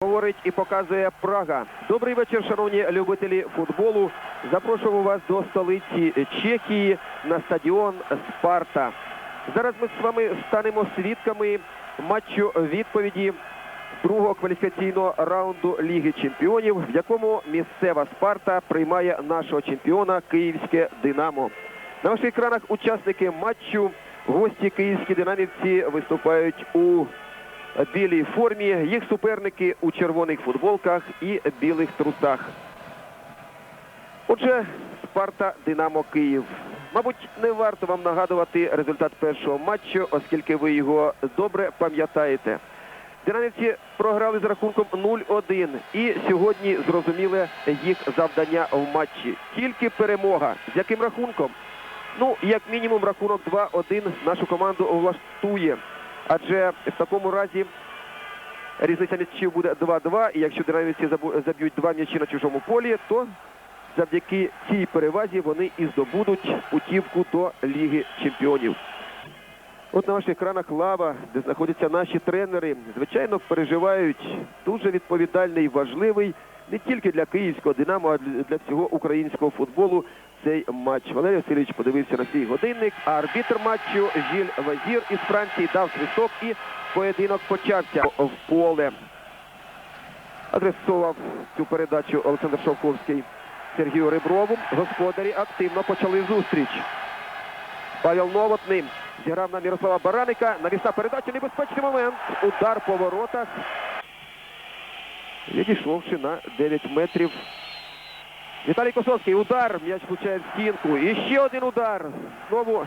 Говорить і показує Прага. Добрий вечір, шановні любителі футболу. Запрошуємо вас до столиці Чехії на стадіон Спарта. Зараз ми з вами станемо свідками матчу відповіді другого кваліфікаційного раунду Ліги Чемпіонів, в якому місцева Спарта приймає нашого чемпіона Київське Динамо. На ваших екранах учасники матчу. Гості київські динамівці виступають у білій формі. Їх суперники у червоних футболках і білих трусах. Отже, Спарта Динамо Київ. Мабуть, не варто вам нагадувати результат першого матчу, оскільки ви його добре пам'ятаєте. Динамівці програли з рахунком 0-1 і сьогодні зрозуміле їх завдання в матчі. Тільки перемога. З яким рахунком? Ну, як мінімум, рахунок 2-1 нашу команду влаштує. Адже в такому разі різниця м'ячів буде 2-2, і якщо динамівці заб'ють два м'ячі на чужому полі, то завдяки цій перевазі вони і здобудуть путівку до Ліги Чемпіонів. От на ваших екранах лава, де знаходяться наші тренери, звичайно, переживають дуже відповідальний важливий не тільки для київського Динамо, а для всього українського футболу цей матч. Валерій Васильович подивився на свій годинник, а арбітр матчу Жіль Вазір із Франції дав свисток і поєдинок почався в поле. Адресував цю передачу Олександр Шовковський Сергію Реброву. Господарі активно почали зустріч. Павел Новотний зіграв на Мірослава Бараника. Навісна передача, небезпечний момент. Удар по воротах. Відійшовши на 9 метрів. Віталій Косовський. Удар. М'яч влучає в стінку. І ще один удар. Знову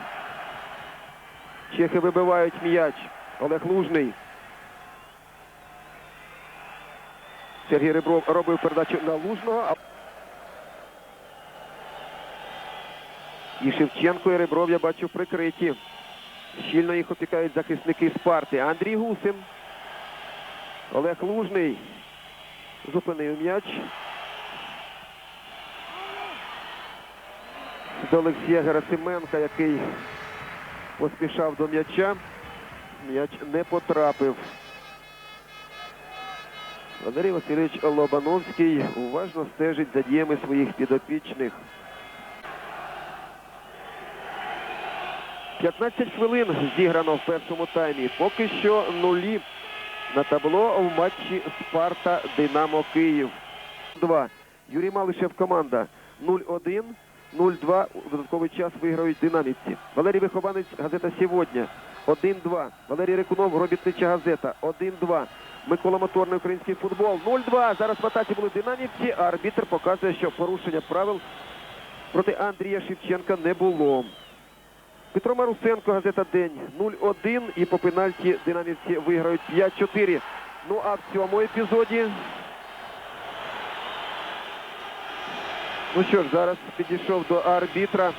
чехи вибивають м'яч. Олег Лужний. Сергій Ребров робив передачу на Лужного. І Шевченко і Ребров, я бачу, прикриті. Щільно їх опікають захисники Спарти. Андрій Гусин. Олег Лужний. Зупинив м'яч. До Олексія Герасименка, який поспішав до м'яча. М'яч не потрапив. Валерій Васильович Лобановський уважно стежить за діями своїх підопічних. 15 хвилин зіграно в першому таймі. Поки що нулі на табло в матчі Спарта Динамо Київ. 2. Юрій Малишев команда 0-1. 0-2 у додатковий час виграють динамівці. Валерій Вихованець, газета «Сьогодні». 1-2. Валерій Рекунов, робітнича газета. 1-2. Микола Моторний, український футбол. 0-2. Зараз в атаці були динамівці, а арбітр показує, що порушення правил проти Андрія Шевченка не було. Петро Марусенко, газета День 0-1 і по пенальті динамівці виграють 5-4. Ну а в цьому епізоді. Ну що ж, зараз підійшов до арбітра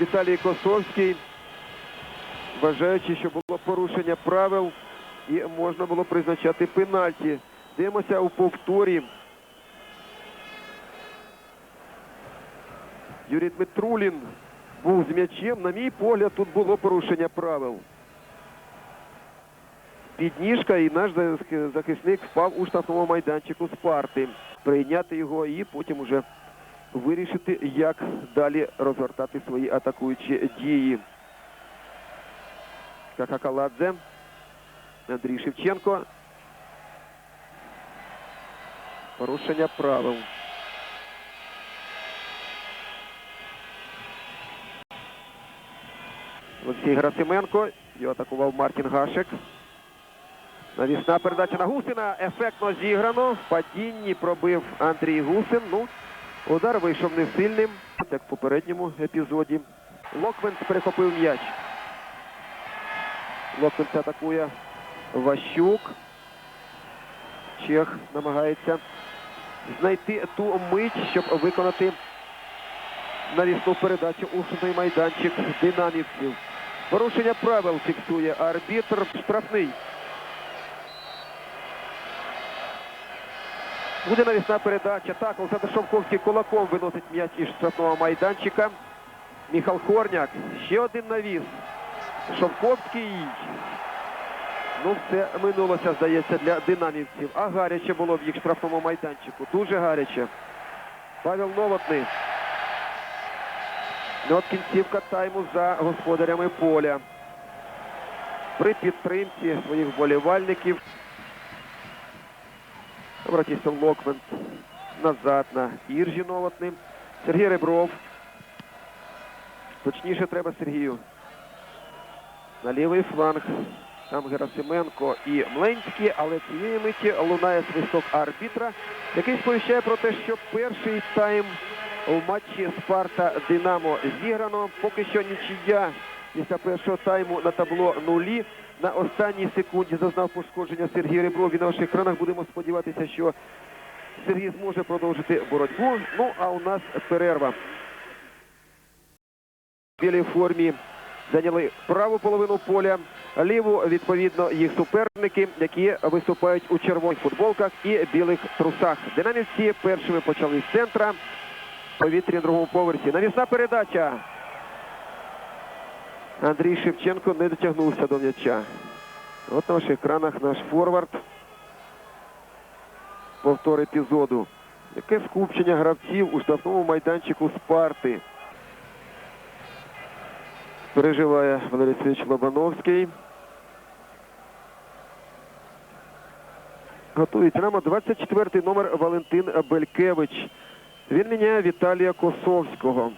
Віталій Косовський, вважаючи, що було порушення правил і можна було призначати пенальті. Дивимося у повторі. Юрій Дмитрулін був з м'ячем. На мій погляд, тут було порушення правил. Підніжка і наш захисник впав у штрафному майданчику Спарти. Прийняти його і потім уже вирішити, як далі розгортати свої атакуючі дії. Какакаладзе. Андрій Шевченко. Порушення правил. Олексій Грасименко. Його атакував Мартін Гашек. Навісна передача на Гусина. Ефектно зіграно. В падінні пробив Андрій Гусин. Ну, удар вийшов не сильним, як в попередньому епізоді. Локвенс перехопив м'яч. Локвенс атакує Ващук. Чех намагається знайти ту мить, щоб виконати навісну передачу у штрафний майданчик динамівців. Порушення правил фіксує арбітр штрафний. Буде навісна передача. Так, Олександр Шовковський кулаком виносить м'яч із штрафного майданчика. Міхал Хорняк. Ще один навіс. Шовковський Ну, все минулося, здається, для динамівців. А гаряче було в їх штрафному майданчику. Дуже гаряче. Павел Новотний. Ну, от кінцівка тайму за господарями поля. При підтримці своїх вболівальників. Братістов Локвент назад на Іржі Новотним. Сергій Ребров. Точніше треба Сергію. На лівий фланг. Там Герасименко і Мленський, але цієї миті лунає свисток арбітра, який сповіщає про те, що перший тайм у матчі Спарта Динамо зіграно. Поки що нічия після першого тайму на табло нулі. На останній секунді зазнав пошкодження Сергій Ребров. І на ваших екранах будемо сподіватися, що Сергій зможе продовжити боротьбу. Ну а у нас перерва. Білій формі зайняли праву половину поля, ліву, відповідно, їх суперники, які виступають у червоних футболках і білих трусах. Динамівці першими почали з центра. Повітря на другому поверсі. Навісна передача. Андрій Шевченко не дотягнувся до м'яча. От на ваших екранах наш форвард. Повтор епізоду. Яке скупчення гравців у штрафному майданчику Спарти. Переживає Валерій Сергійович Лобановський. Готується нам 24-й номер Валентин Белькевич. Він міняє Віталія Косовського.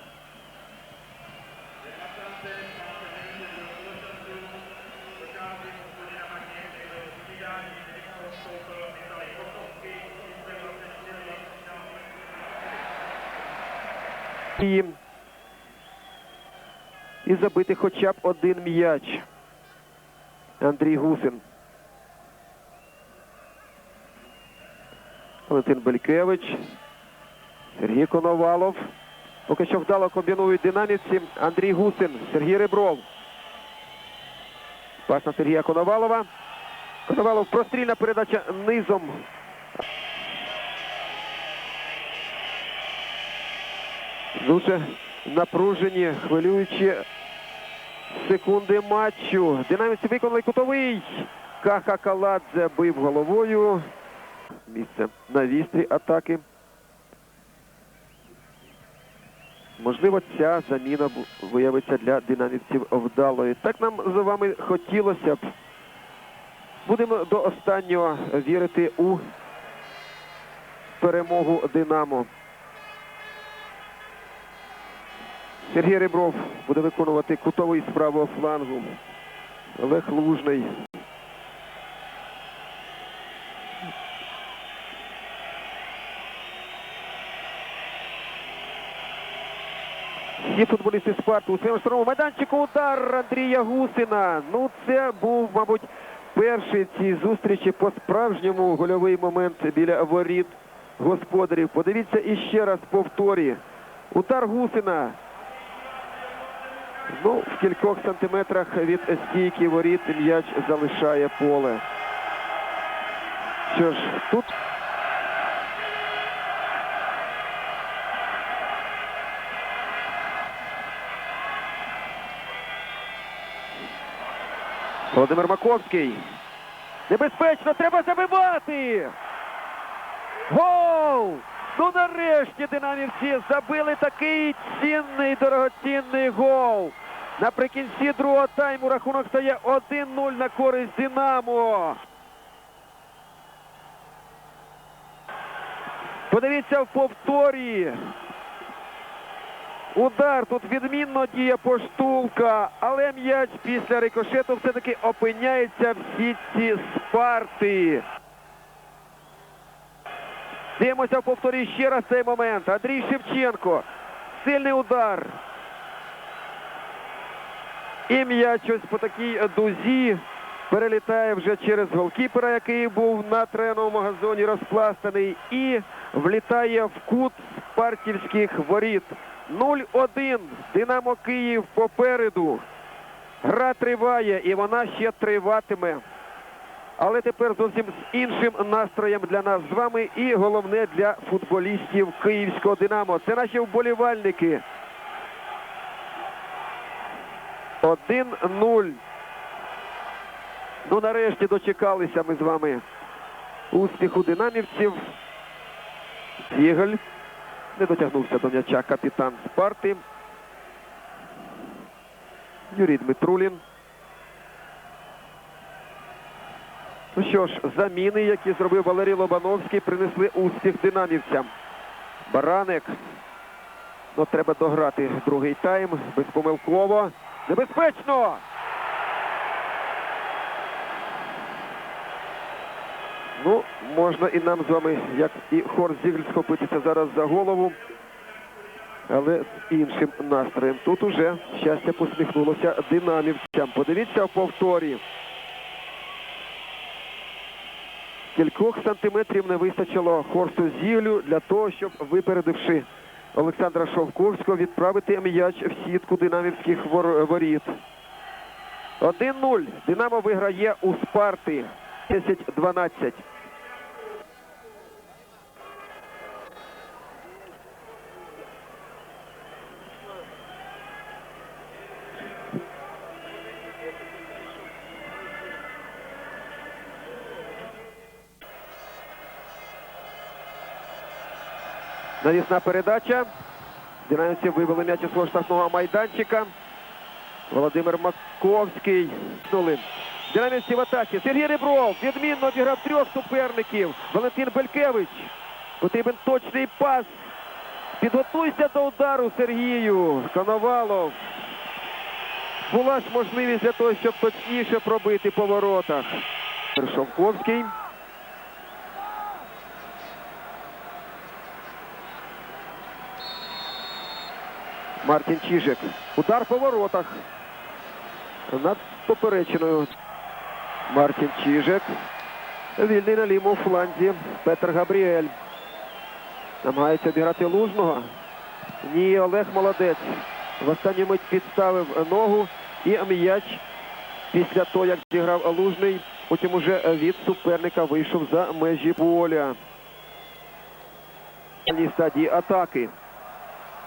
І, і забити хоча б один м'яч. Андрій Гусин. Валентин Белькевич. Сергій Коновалов. Поки що вдало комбінують динамівці. Андрій Гусин, Сергій Ребров. Пас на Сергія Коновалова. Коновалов прострільна передача низом. Дуже напружені, хвилюючі секунди матчу. Динамівці виконали кутовий. Каха Каладзе бив головою. Місце на вістрі атаки. Можливо, ця заміна виявиться для динамівців вдалою. Так нам з вами хотілося б. Будемо до останнього вірити у перемогу Динамо. Сергій Ребров буде виконувати кутовий з правого флангу. Олег Лужний. Всі футболісти Спарту у своєму штрафному майданчику удар Андрія Гусина. Ну це був, мабуть, перший цій зустрічі по-справжньому гольовий момент біля воріт господарів. Подивіться іще раз повторі. Удар Гусина. Ну, в кількох сантиметрах від стійки воріт м'яч залишає поле. Що ж, тут Володимир Маковський. Небезпечно, треба забивати. Гол! Ну нарешті динамівці забили такий цінний, дорогоцінний гол. Наприкінці другого тайму рахунок стає 1-0 на користь Динамо. Подивіться в повторі. Удар тут відмінно діє поштулка, але м'яч після рикошету все-таки опиняється в сітці Спарти. Дивимося в повторі ще раз цей момент. Андрій Шевченко. Сильний удар. І м'яч ось по такій дузі перелітає вже через голкіпера, який був на треновому газоні розпластаний, і влітає в кут спартівських воріт. 0-1. Динамо Київ попереду. Гра триває і вона ще триватиме. Але тепер зовсім з іншим настроєм для нас з вами і головне для футболістів київського Динамо. Це наші вболівальники. 1-0. Ну, нарешті дочекалися ми з вами успіху динамівців. Єголь не дотягнувся до м'яча капітан Спарти. Юрій Дмитрулін. Ну що ж, заміни, які зробив Валерій Лобановський, принесли успіх динамівцям. Бараник. Ну, треба дограти другий тайм. Безпомилково. Небезпечно! Ну, можна і нам з вами, як і Хорст Зігль, схопитися зараз за голову. Але з іншим настроєм. Тут уже щастя посміхнулося динамівцям. Подивіться в повторі. Кількох сантиметрів не вистачило Хорсту Зіглю для того, щоб, випередивши Олександра Шовковського, відправити м'яч в сітку динамівських вор- воріт. 1-0. Динамо виграє у Спарти. 10-12. Навісна передача. Динамівці вивели м'яч свого штрафного майданчика. Володимир Маковський. Динамівці в атаці. Сергій Ребров відмінно обіграв трьох суперників. Валентин Белькевич. Потрібен точний пас. Підготуйся до удару Сергію. Коновалов. Була ж можливість для того, щоб точніше пробити по воротах. Шовковський. Мартін Чижик. Удар по воротах. Над поперечиною. Мартін Чижик. Вільний на лівому фланзі. Петр Габріель. Намагається обіграти лужного. Ні, Олег молодець. В останню мить підставив ногу і м'яч після того, як зіграв лужний, потім уже від суперника вийшов за межі поля. Стадії атаки.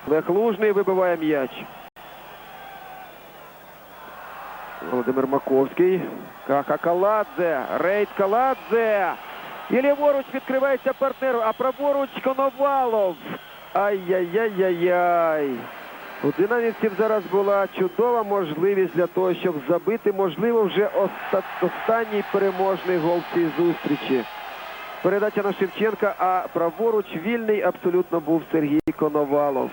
Олег Лужний вибиває м'яч. Володимир Маковський. Каха Каладзе. Рейд Каладзе. І ліворуч відкривається партнер, а праворуч Коновалов. Ай-яй-яй-яй-яй. У динамівців зараз була чудова можливість для того, щоб забити, можливо, вже останній переможний гол в цій зустрічі. Передача на Шевченка, а праворуч вільний абсолютно був Сергій Коновалов.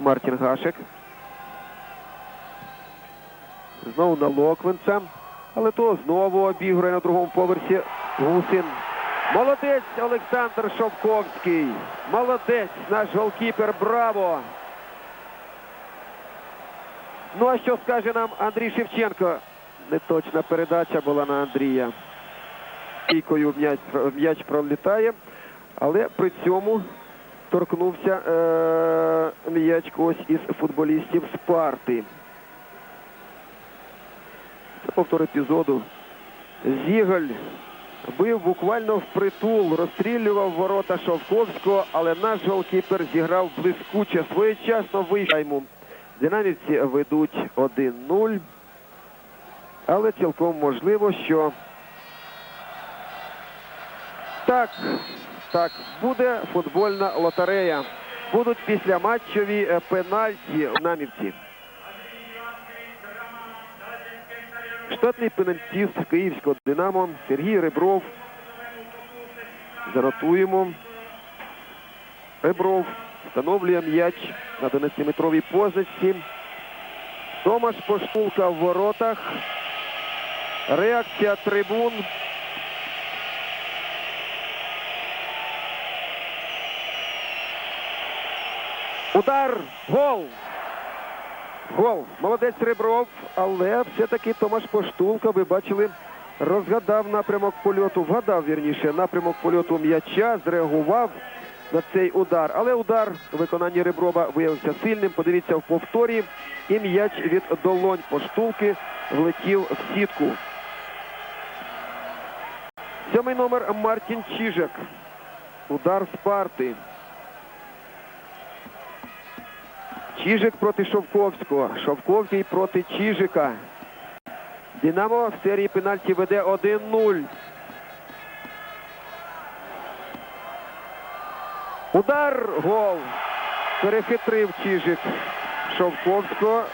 Мартін Гашек. Знову на Локвинця. Але то знову обігрує на другому поверсі Гусин. Молодець Олександр Шовковський. Молодець наш голкіпер. Браво! Ну а що скаже нам Андрій Шевченко? Неточна передача була на Андрія. Стійкою м'яч, м'яч пролітає, але при цьому торкнувся е, м'яч когось із футболістів Спарти. Це повтор епізоду. Зіголь бив буквально впритул, розстрілював ворота Шовковського, але наш голкіпер зіграв блискуче, своєчасно вийшов. Динамівці ведуть 1-0. Але цілком можливо, що так, так, буде футбольна лотерея. Будуть післяматчеві е, пенальті намівці. Штатний пенальтіст київського Динамо Сергій Ребров. Занотуємо. Ребров встановлює м'яч на 11-метровій позиції. Томаш Поштулка в воротах. Реакція трибун. Удар. Гол. Гол. Молодець Ребров, але все-таки Томаш Поштулка, ви бачили, розгадав напрямок польоту, вгадав вірніше напрямок польоту м'яча, зреагував на цей удар. Але удар у виконанні Реброва виявився сильним. Подивіться в повторі. І м'яч від долонь Поштулки влетів в сітку. Сьомий номер Мартін Чижик. Удар Спарти. Чижик проти Шовковського. Шовковський проти Чижика. Динамо в серії пенальті веде 1-0. Удар, гол. Перехитрив Чижик Шовковського.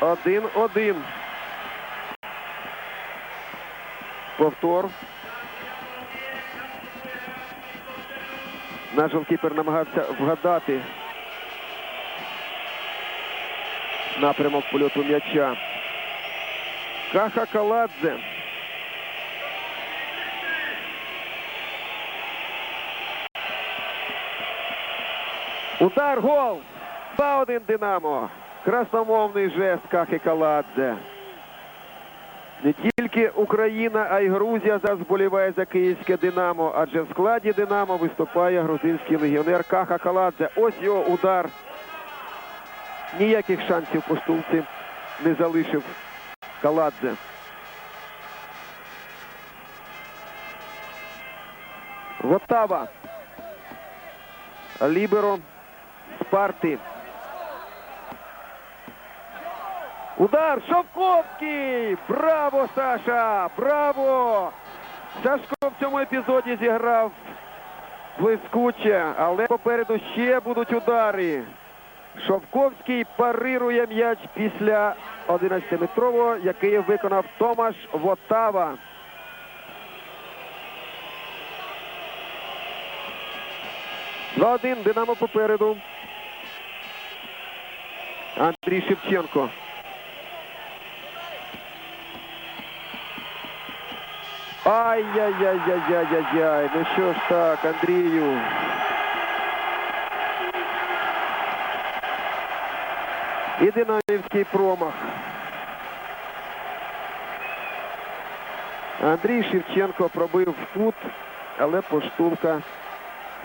1-1. Повтор. Наш голкіпер намагався вгадати напрямок польоту м'яча. Каха Каладзе. Удар, гол! 2-1 Динамо. Красномовний жест Кахи Каладзе. Не тільки Україна, а й Грузія зараз вболіває за київське Динамо, адже в складі Динамо виступає грузинський легіонер Каха Каладзе. Ось його удар. Ніяких шансів по штулці не залишив Каладзе. Вотава. Ліберо Спарти. Удар Шовковський! Браво, Саша! Браво! Сашко в цьому епізоді зіграв блискуче, але попереду ще будуть удари. Шовковський парирує м'яч після 11-метрового, який виконав Томаш Вотава. Два один Динамо попереду. Андрій Шевченко. Ай-яй-яй-яй-яй-яй-яй. Ну що ж так, Андрію. І динамівський промах. Андрій Шевченко пробив в кут, але поштулка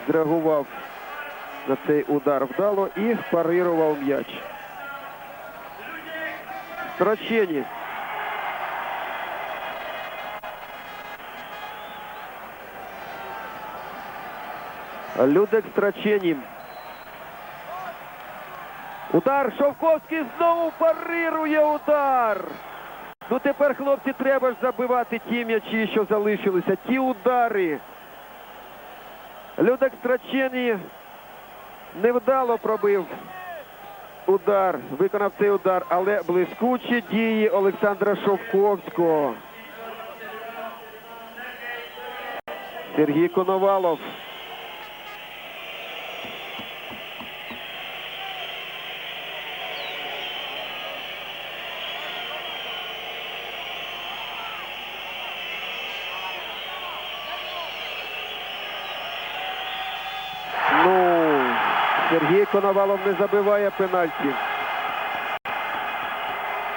зреагував на цей удар вдало і парирував м'яч. Страчені. Людек Страчені. Удар Шовковський знову парирує удар. Ну тепер, хлопці, треба ж забивати ті м'ячі, що залишилися. Ті удари. Людек Страчені невдало пробив удар, виконав цей удар, але блискучі дії Олександра Шовковського. Сергій Коновалов. Ну, Сергій Коновалов не забиває пенальті.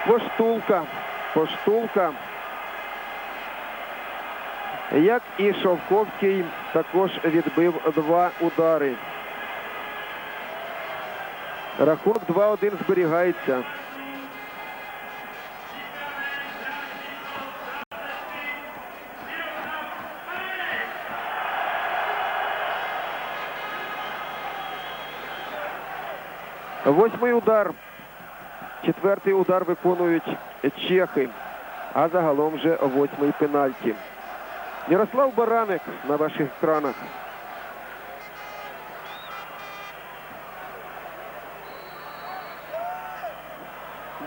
Поштулка. Поштулка. Як і Шовковський також відбив два удари. Рахунок 2-1 зберігається. Восьмий удар. Четвертий удар виконують чехи. А загалом вже восьмий пенальті. Ярослав Бараник на ваших екранах.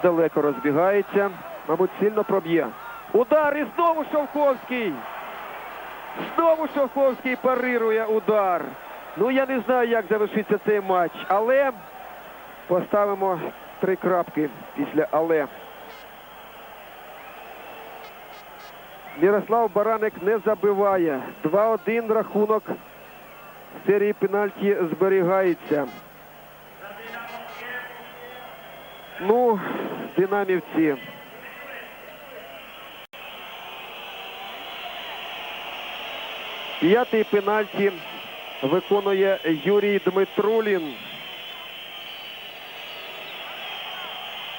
Далеко розбігається. Мабуть, сильно проб'є. Удар і знову Шовковський. Знову Шовковський парирує удар. Ну я не знаю, як завершиться цей матч, але поставимо три крапки після але. Мірослав Бараник не забиває. 2-1 рахунок серії пенальті зберігається. Ну, динамівці. П'ятий пенальті виконує Юрій Дмитрулін.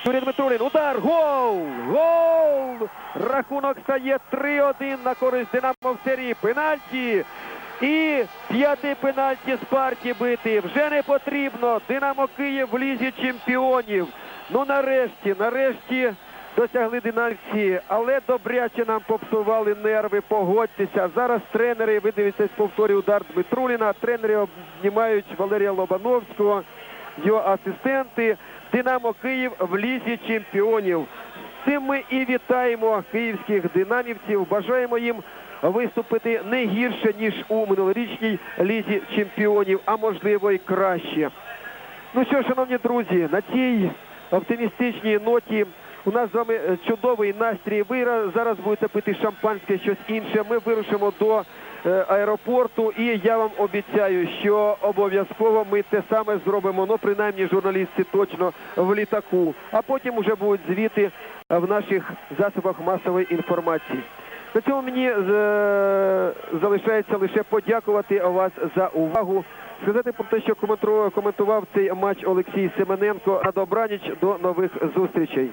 Юрій Дмитрулін. Удар. Гол! Гол! Рахунок стає 3-1 на користь Динамо в серії пенальті. І п'ятий пенальті з партії бити. Вже не потрібно. Динамо Київ в лізі чемпіонів. Ну нарешті, нарешті досягли динамівці, але добряче нам попсували нерви, погодьтеся. Зараз тренери, ви дивитесь повторі удар Дмитруліна, тренери обнімають Валерія Лобановського, його асистенти. Динамо Київ в лізі чемпіонів. З цим ми і вітаємо київських динамівців. Бажаємо їм виступити не гірше, ніж у минулорічній лізі чемпіонів, а можливо і краще. Ну що, шановні друзі, на цій оптимістичній ноті у нас з вами е, чудовий настрій. Ви зараз будете пити шампанське, щось інше. Ми вирушимо до аеропорту, і я вам обіцяю, що обов'язково ми те саме зробимо. Ну, принаймні, журналісти точно в літаку. А потім вже будуть звіти е, в наших засобах масової інформації. На цьому мені е, залишається лише подякувати вас за увагу. Сказати про те, що коментував цей матч Олексій Семененко. На добраніч до нових зустрічей.